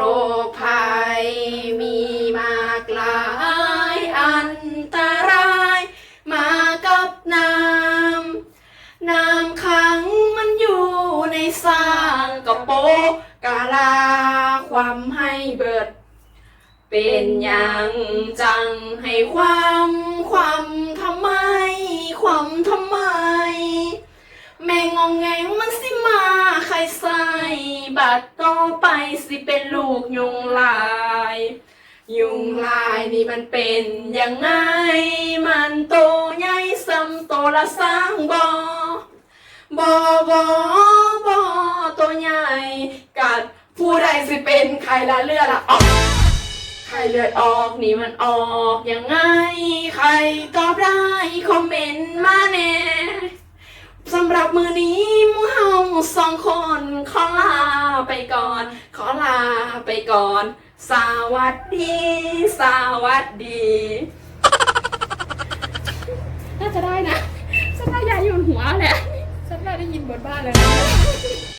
รคภัย มีมากลายอันตรายมากับน้ำน้ำขังมันอยู่ในสร้างกระโปงกาลาความให้เบิด เป็นอย่างจังให้ความความทำไม ความทำไม แม่งงแงง บัดต่อไปสิเป็นลูกยุงลาย ยุงลายนี่มันเป็นยังไง มันโตใหญ่ซ้ำโตละสร้างบอบอบอบอตัวใหญ่ กัดผู้ใดสิเป็นใครละเลือดละออกใครเลือดออกนี่มันออกยังไง ใครตอบได้คอมเมนต์มาแน่สำหรับมือนี้มูเฮาสองคนขอลา ไปก่อน ขอลาไปก่อน สวัสดี สวัสดี น่าจะได้นะฉันน่าอยากอยู่บนหัวแหละฉันน่าได้ยินบนบ้านเลยนะ